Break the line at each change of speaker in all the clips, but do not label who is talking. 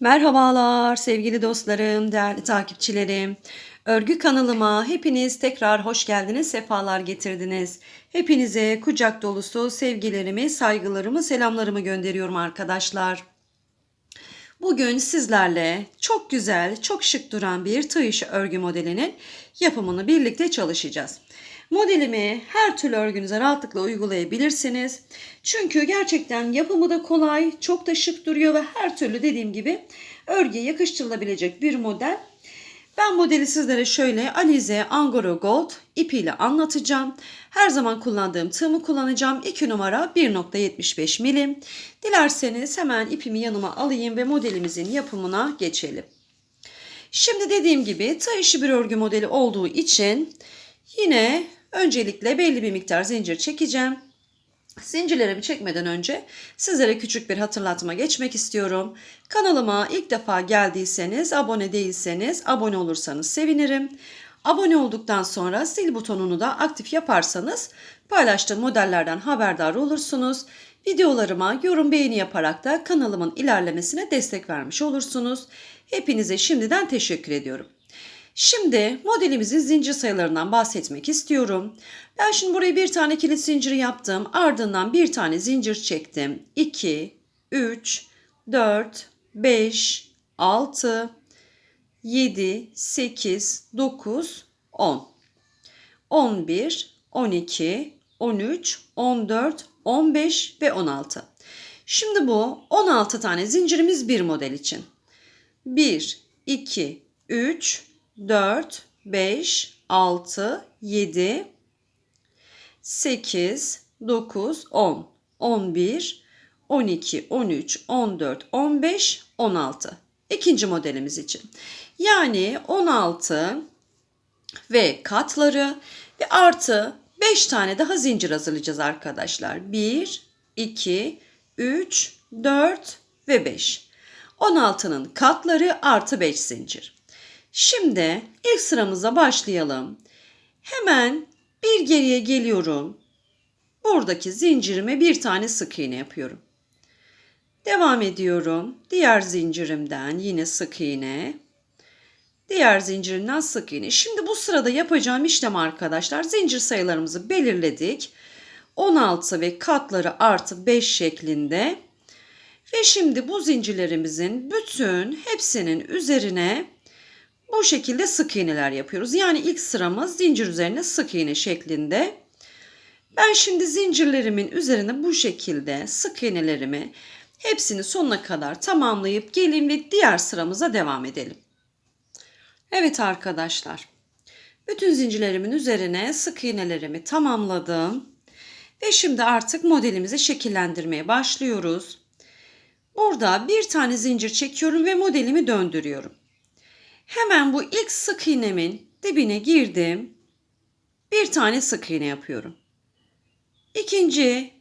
Merhabalar sevgili dostlarım, değerli takipçilerim. Örgü kanalıma hepiniz tekrar hoş geldiniz, sefalar getirdiniz. Hepinize kucak dolusu sevgilerimi, saygılarımı, selamlarımı gönderiyorum arkadaşlar. Bugün sizlerle çok güzel, çok şık duran bir tığ işi örgü modelinin yapımını birlikte çalışacağız. Modelimi her türlü örgünüze rahatlıkla uygulayabilirsiniz. Çünkü gerçekten yapımı da kolay, çok da şık duruyor ve her türlü dediğim gibi örgüye yakıştırılabilecek bir model. Ben modeli sizlere şöyle Alize Angora Gold ipiyle anlatacağım. Her zaman kullandığım tığımı kullanacağım. 2 numara 1.75 milim. Dilerseniz hemen ipimi yanıma alayım ve modelimizin yapımına geçelim. Şimdi dediğim gibi tığ işi bir örgü modeli olduğu için yine öncelikle belli bir miktar zincir çekeceğim. Zincirlerimi çekmeden önce sizlere küçük bir hatırlatma geçmek istiyorum. Kanalıma ilk defa geldiyseniz, abone değilseniz abone olursanız sevinirim. Abone olduktan sonra sil butonunu da aktif yaparsanız paylaştığım modellerden haberdar olursunuz. Videolarıma yorum beğeni yaparak da kanalımın ilerlemesine destek vermiş olursunuz. Hepinize şimdiden teşekkür ediyorum. Şimdi modelimizin zincir sayılarından bahsetmek istiyorum. Ben şimdi buraya bir tane kilit zinciri yaptım. Ardından bir tane zincir çektim. 2, 3, 4, 5, 6, 7, 8, 9, 10. 11, 12, 13, 14, 15 ve 16. Şimdi bu 16 tane zincirimiz bir model için. 1, 2, 3, 4, 5, 6, 7, 8, 9, 10, 11, 12, 13, 14, 15, 16. İkinci modelimiz için. Yani 16 ve katları ve artı 5 tane daha zincir hazırlayacağız arkadaşlar. 1, 2, 3, 4 ve 5. 16'nın katları artı 5 zincir. Şimdi ilk sıramıza başlayalım. Hemen bir geriye geliyorum. Buradaki zincirime bir tane sık iğne yapıyorum. Devam ediyorum. Diğer zincirimden yine sık iğne. Diğer zincirinden sık iğne. Şimdi bu sırada yapacağım işlem arkadaşlar zincir sayılarımızı belirledik. 16 ve katları artı 5 şeklinde. Ve şimdi bu zincirlerimizin bütün hepsinin üzerine bu şekilde sık iğneler yapıyoruz. Yani ilk sıramız zincir üzerine sık iğne şeklinde. Ben şimdi zincirlerimin üzerine bu şekilde sık iğnelerimi hepsini sonuna kadar tamamlayıp gelin ve diğer sıramıza devam edelim. Evet arkadaşlar. Bütün zincirlerimin üzerine sık iğnelerimi tamamladım. Ve şimdi artık modelimizi şekillendirmeye başlıyoruz. Burada bir tane zincir çekiyorum ve modelimi döndürüyorum. Hemen bu ilk sık iğnemin dibine girdim. Bir tane sık iğne yapıyorum. İkinci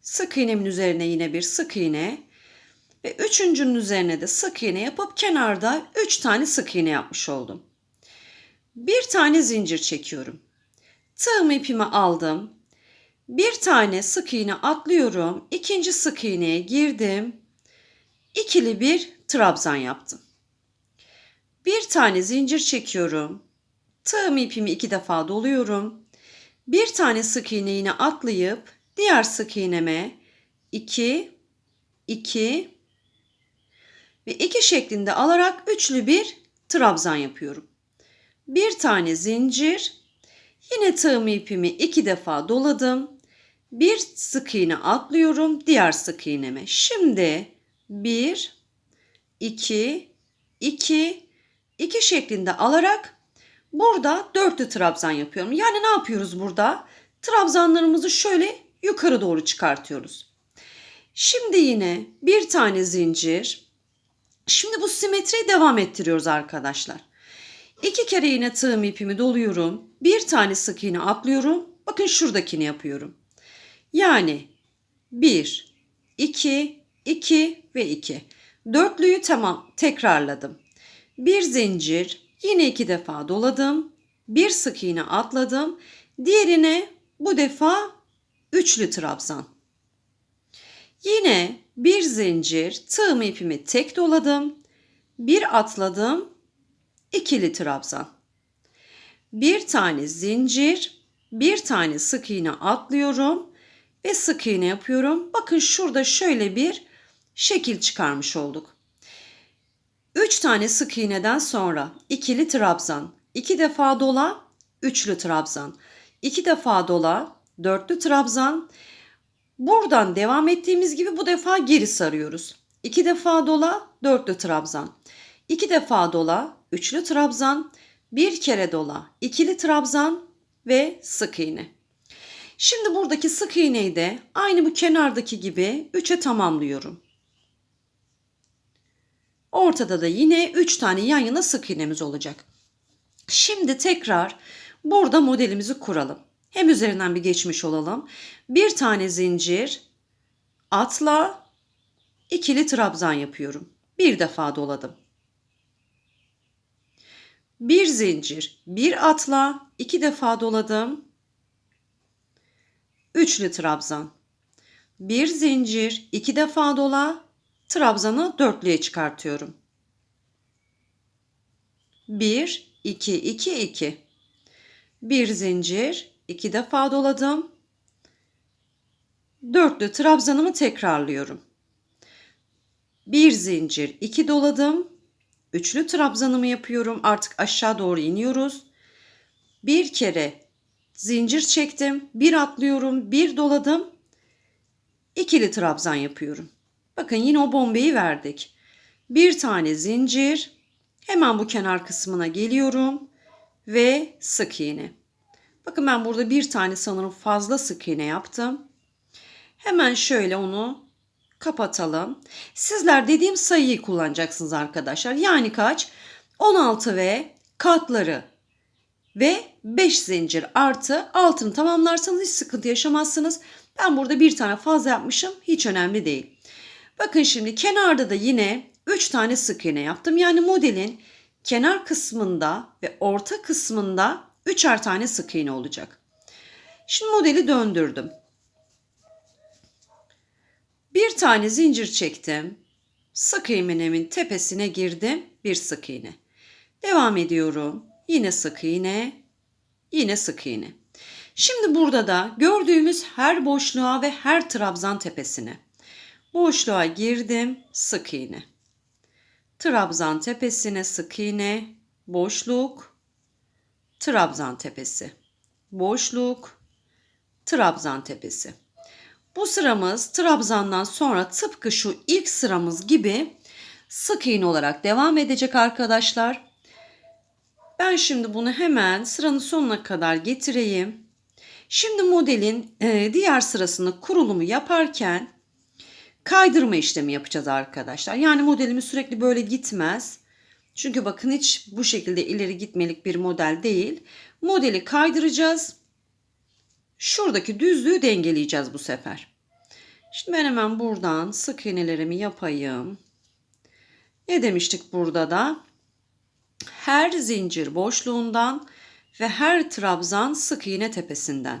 sık iğnemin üzerine yine bir sık iğne ve üçüncünün üzerine de sık iğne yapıp kenarda üç tane sık iğne yapmış oldum. Bir tane zincir çekiyorum. Tığım ipimi aldım. Bir tane sık iğne atlıyorum. İkinci sık iğneye girdim. İkili bir trabzan yaptım. Bir tane zincir çekiyorum. Tığım ipimi iki defa doluyorum. Bir tane sık iğne yine atlayıp diğer sık iğneme 2 2 ve 2 şeklinde alarak üçlü bir trabzan yapıyorum. Bir tane zincir, yine tığım ipimi iki defa doladım. Bir sık iğne atlıyorum diğer sık iğneme. Şimdi 1 2 2 2 şeklinde alarak burada dörtlü trabzan yapıyorum. Yani ne yapıyoruz burada? Trabzanlarımızı şöyle yukarı doğru çıkartıyoruz. Şimdi yine bir tane zincir. Şimdi bu simetriyi devam ettiriyoruz arkadaşlar. İki kere yine tığım ipimi doluyorum. Bir tane sık iğne atlıyorum. Bakın şuradakini yapıyorum. Yani 1, 2, 2 ve 2. Dörtlüyü tamam tekrarladım. Bir zincir, yine iki defa doladım. Bir sık iğne atladım. Diğerine bu defa üçlü trabzan. Yine bir zincir tığımı ipimi tek doladım. Bir atladım. ikili trabzan. Bir tane zincir, bir tane sık iğne atlıyorum ve sık iğne yapıyorum. Bakın şurada şöyle bir şekil çıkarmış olduk. 3 tane sık iğneden sonra ikili trabzan, 2 defa dola, üçlü trabzan, 2 defa dola, dörtlü trabzan. Buradan devam ettiğimiz gibi bu defa geri sarıyoruz. 2 defa dola, dörtlü trabzan. 2 defa dola, üçlü trabzan, bir kere dola, ikili trabzan ve sık iğne. Şimdi buradaki sık iğneyi de aynı bu kenardaki gibi 3'e tamamlıyorum. Ortada da yine 3 tane yan yana sık iğnemiz olacak. Şimdi tekrar burada modelimizi kuralım. Hem üzerinden bir geçmiş olalım. Bir tane zincir, atla, ikili trabzan yapıyorum. Bir defa doladım. Bir zincir, bir atla, iki defa doladım. Üçlü trabzan. Bir zincir, iki defa dola, trabzanı dörtlüye çıkartıyorum. 1 2 2 2 bir zincir iki defa doladım. Dörtlü trabzanımı tekrarlıyorum. Bir zincir iki doladım. Üçlü trabzanımı yapıyorum. Artık aşağı doğru iniyoruz. Bir kere zincir çektim. Bir atlıyorum. Bir doladım. İkili trabzan yapıyorum. Bakın yine o bombeyi verdik. Bir tane zincir. Hemen bu kenar kısmına geliyorum. Ve sık iğne. Bakın ben burada bir tane sanırım fazla sık iğne yaptım. Hemen şöyle onu kapatalım. Sizler dediğim sayıyı kullanacaksınız arkadaşlar. Yani kaç? 16 ve katları ve 5 zincir artı altını tamamlarsanız hiç sıkıntı yaşamazsınız. Ben burada bir tane fazla yapmışım. Hiç önemli değil. Bakın şimdi kenarda da yine 3 tane sık iğne yaptım. Yani modelin kenar kısmında ve orta kısmında 3'er tane sık iğne olacak. Şimdi modeli döndürdüm. Bir tane zincir çektim. Sık iğnemin tepesine girdim. Bir sık iğne. Devam ediyorum. Yine sık iğne. Yine sık iğne. Şimdi burada da gördüğümüz her boşluğa ve her trabzan tepesine. Boşluğa girdim. Sık iğne. Trabzan tepesine sık iğne. Boşluk. Trabzan tepesi. Boşluk. Trabzan tepesi. Bu sıramız trabzandan sonra tıpkı şu ilk sıramız gibi sık iğne olarak devam edecek arkadaşlar. Ben şimdi bunu hemen sıranın sonuna kadar getireyim. Şimdi modelin e, diğer sırasını kurulumu yaparken kaydırma işlemi yapacağız arkadaşlar. Yani modelimiz sürekli böyle gitmez. Çünkü bakın hiç bu şekilde ileri gitmelik bir model değil. Modeli kaydıracağız. Şuradaki düzlüğü dengeleyeceğiz bu sefer. Şimdi ben hemen buradan sık iğnelerimi yapayım. Ne demiştik burada da? Her zincir boşluğundan ve her trabzan sık iğne tepesinden.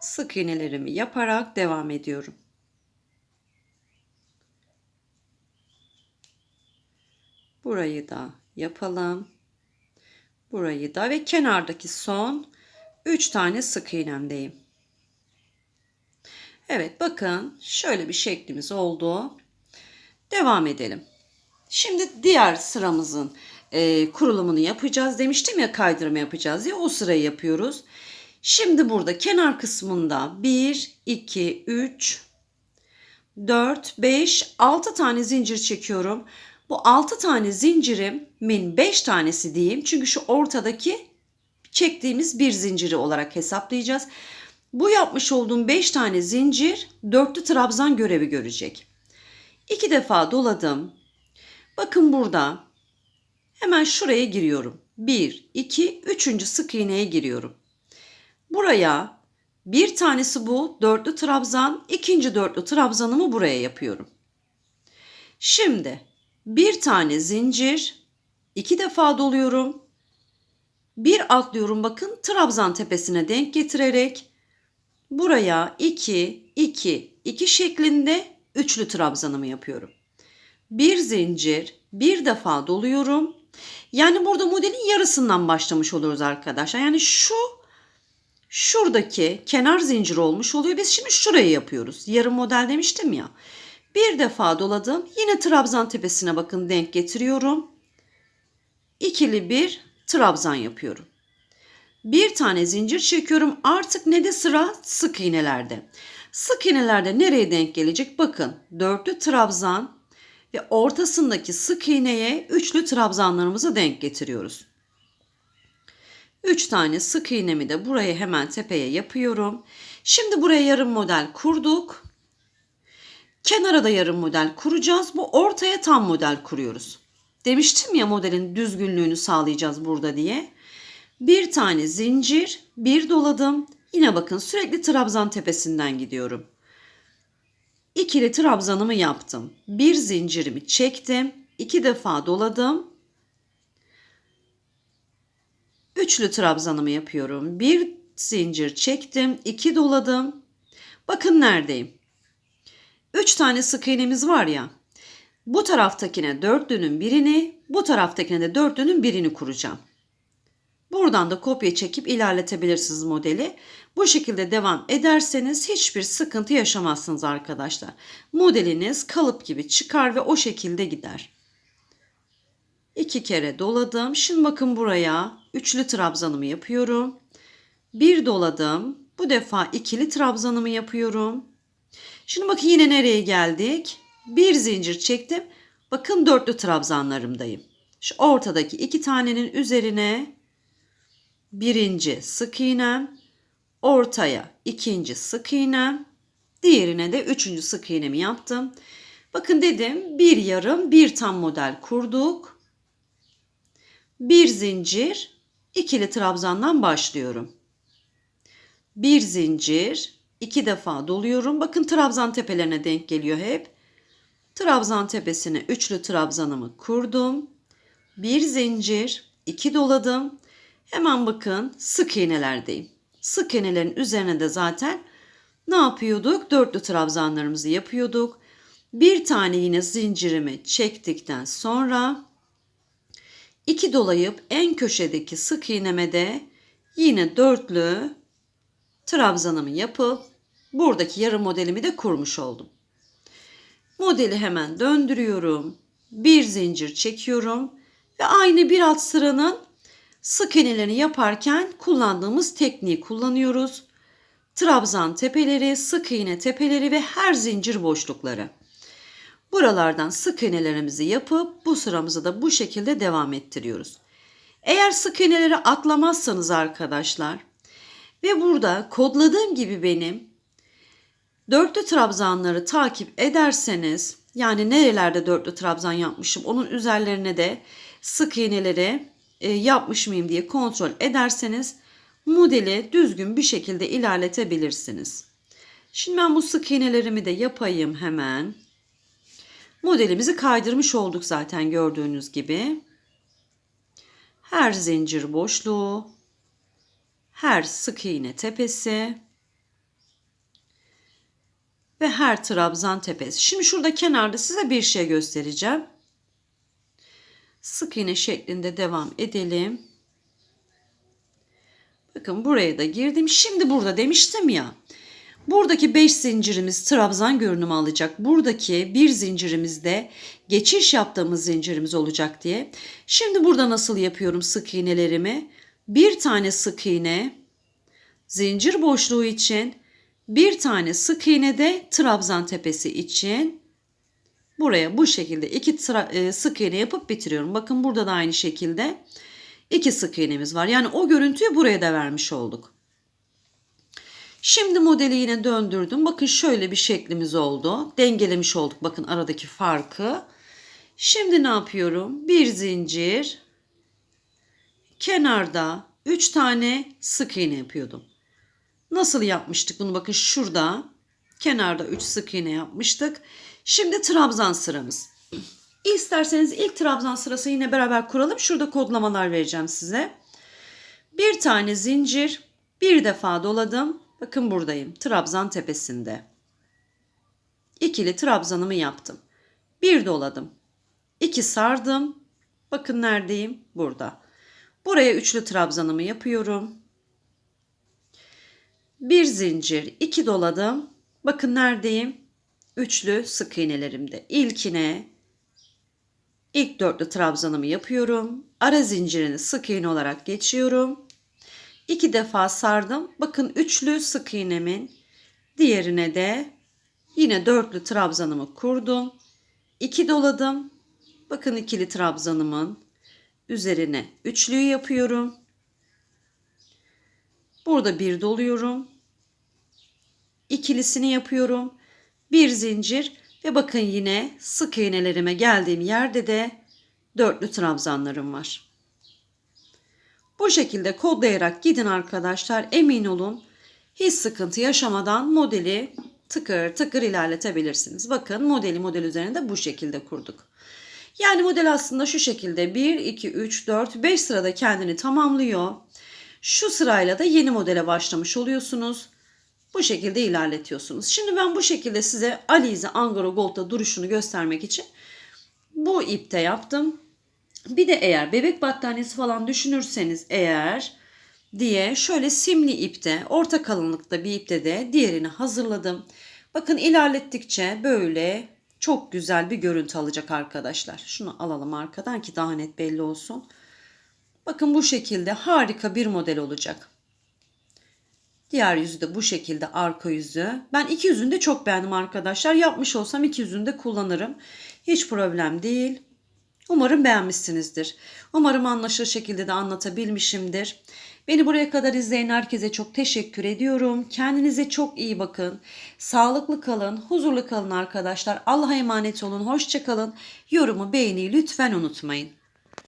Sık iğnelerimi yaparak devam ediyorum. Burayı da yapalım. Burayı da ve kenardaki son 3 tane sık iğnemdeyim. Evet bakın şöyle bir şeklimiz oldu. Devam edelim. Şimdi diğer sıramızın e, kurulumunu yapacağız. Demiştim ya kaydırma yapacağız diye o sırayı yapıyoruz. Şimdi burada kenar kısmında 1, 2, 3, 4, 5, 6 tane zincir çekiyorum. Bu 6 tane zincirimin 5 tanesi diyeyim. Çünkü şu ortadaki çektiğimiz bir zinciri olarak hesaplayacağız. Bu yapmış olduğum 5 tane zincir dörtlü trabzan görevi görecek. 2 defa doladım. Bakın burada hemen şuraya giriyorum. 1, 2, 3. sık iğneye giriyorum. Buraya bir tanesi bu dörtlü trabzan, ikinci dörtlü trabzanımı buraya yapıyorum. Şimdi bir tane zincir, iki defa doluyorum. Bir atlıyorum bakın trabzan tepesine denk getirerek buraya 2 2 2 şeklinde üçlü trabzanımı yapıyorum. Bir zincir, bir defa doluyorum. Yani burada modelin yarısından başlamış oluruz arkadaşlar. Yani şu şuradaki kenar zincir olmuş oluyor. Biz şimdi şurayı yapıyoruz. Yarım model demiştim ya. Bir defa doladım. Yine trabzan tepesine bakın denk getiriyorum. İkili bir trabzan yapıyorum. Bir tane zincir çekiyorum. Artık ne de sıra sık iğnelerde. Sık iğnelerde nereye denk gelecek? Bakın dörtlü trabzan ve ortasındaki sık iğneye üçlü trabzanlarımızı denk getiriyoruz. 3 tane sık iğnemi de buraya hemen tepeye yapıyorum. Şimdi buraya yarım model kurduk. Kenara da yarım model kuracağız. Bu ortaya tam model kuruyoruz. Demiştim ya modelin düzgünlüğünü sağlayacağız burada diye. Bir tane zincir, bir doladım. Yine bakın sürekli trabzan tepesinden gidiyorum. İkili trabzanımı yaptım. Bir zincirimi çektim. iki defa doladım. Üçlü trabzanımı yapıyorum. Bir zincir çektim. iki doladım. Bakın neredeyim. Üç tane sık iğnemiz var ya. Bu taraftakine dörtlünün birini, bu taraftakine de dörtlünün birini kuracağım. Buradan da kopya çekip ilerletebilirsiniz modeli. Bu şekilde devam ederseniz hiçbir sıkıntı yaşamazsınız arkadaşlar. Modeliniz kalıp gibi çıkar ve o şekilde gider. İki kere doladım. Şimdi bakın buraya üçlü trabzanımı yapıyorum. Bir doladım. Bu defa ikili trabzanımı yapıyorum. Şimdi bakın yine nereye geldik? Bir zincir çektim. Bakın dörtlü trabzanlarımdayım. Şu ortadaki iki tanenin üzerine birinci sık iğnem, ortaya ikinci sık iğnem, diğerine de üçüncü sık iğnemi yaptım. Bakın dedim bir yarım bir tam model kurduk. Bir zincir ikili trabzandan başlıyorum. Bir zincir iki defa doluyorum. Bakın trabzan tepelerine denk geliyor hep. Trabzan tepesine üçlü trabzanımı kurdum. Bir zincir, iki doladım. Hemen bakın sık iğnelerdeyim. Sık iğnelerin üzerine de zaten ne yapıyorduk? Dörtlü trabzanlarımızı yapıyorduk. Bir tane yine zincirimi çektikten sonra iki dolayıp en köşedeki sık iğneme de yine dörtlü trabzanımı yapıp buradaki yarım modelimi de kurmuş oldum. Modeli hemen döndürüyorum. Bir zincir çekiyorum ve aynı bir alt sıranın sık iğnelerini yaparken kullandığımız tekniği kullanıyoruz. Trabzan tepeleri, sık iğne tepeleri ve her zincir boşlukları. Buralardan sık iğnelerimizi yapıp bu sıramızı da bu şekilde devam ettiriyoruz. Eğer sık iğneleri atlamazsanız arkadaşlar ve burada kodladığım gibi benim dörtlü trabzanları takip ederseniz yani nerelerde dörtlü trabzan yapmışım onun üzerlerine de sık iğneleri e, yapmış mıyım diye kontrol ederseniz modeli düzgün bir şekilde ilerletebilirsiniz. Şimdi ben bu sık iğnelerimi de yapayım hemen. Modelimizi kaydırmış olduk zaten gördüğünüz gibi. Her zincir boşluğu, her sık iğne tepesi ve her trabzan tepesi. Şimdi şurada kenarda size bir şey göstereceğim. Sık iğne şeklinde devam edelim. Bakın buraya da girdim. Şimdi burada demiştim ya. Buradaki 5 zincirimiz trabzan görünümü alacak. Buradaki bir zincirimizde geçiş yaptığımız zincirimiz olacak diye. Şimdi burada nasıl yapıyorum sık iğnelerimi? Bir tane sık iğne zincir boşluğu için bir tane sık iğne de trabzan tepesi için buraya bu şekilde iki e, sık iğne yapıp bitiriyorum. Bakın burada da aynı şekilde iki sık iğnemiz var. Yani o görüntüyü buraya da vermiş olduk. Şimdi modeli yine döndürdüm. Bakın şöyle bir şeklimiz oldu. Dengelemiş olduk bakın aradaki farkı. Şimdi ne yapıyorum? Bir zincir kenarda 3 tane sık iğne yapıyordum. Nasıl yapmıştık bunu? Bakın şurada kenarda 3 sık iğne yapmıştık. Şimdi trabzan sıramız. İsterseniz ilk trabzan sırası yine beraber kuralım. Şurada kodlamalar vereceğim size. Bir tane zincir, bir defa doladım. Bakın buradayım. Trabzan tepesinde. ikili trabzanımı yaptım. Bir doladım. iki sardım. Bakın neredeyim? Burada. Buraya üçlü trabzanımı yapıyorum. Bir zincir, iki doladım. Bakın neredeyim? Üçlü sık iğnelerimde. İlkine ilk dörtlü trabzanımı yapıyorum. Ara zincirini sık iğne olarak geçiyorum. İki defa sardım. Bakın üçlü sık iğnemin diğerine de yine dörtlü trabzanımı kurdum. İki doladım. Bakın ikili trabzanımın üzerine üçlüyü yapıyorum. Burada bir doluyorum. İkilisini yapıyorum. Bir zincir ve bakın yine sık iğnelerime geldiğim yerde de dörtlü trabzanlarım var. Bu şekilde kodlayarak gidin arkadaşlar. Emin olun hiç sıkıntı yaşamadan modeli tıkır tıkır ilerletebilirsiniz. Bakın modeli model üzerinde bu şekilde kurduk. Yani model aslında şu şekilde 1, 2, 3, 4, 5 sırada kendini tamamlıyor. Şu sırayla da yeni modele başlamış oluyorsunuz. Bu şekilde ilerletiyorsunuz. Şimdi ben bu şekilde size Alize Angora Gold'da duruşunu göstermek için bu ipte yaptım. Bir de eğer bebek battaniyesi falan düşünürseniz eğer diye şöyle simli ipte orta kalınlıkta bir ipte de diğerini hazırladım. Bakın ilerlettikçe böyle çok güzel bir görüntü alacak arkadaşlar. Şunu alalım arkadan ki daha net belli olsun. Bakın bu şekilde harika bir model olacak. Diğer yüzü de bu şekilde arka yüzü. Ben iki yüzünü de çok beğendim arkadaşlar. Yapmış olsam iki yüzünü de kullanırım. Hiç problem değil. Umarım beğenmişsinizdir. Umarım anlaşılır şekilde de anlatabilmişimdir. Beni buraya kadar izleyen herkese çok teşekkür ediyorum. Kendinize çok iyi bakın. Sağlıklı kalın, huzurlu kalın arkadaşlar. Allah'a emanet olun. Hoşçakalın. Yorumu beğeni lütfen unutmayın.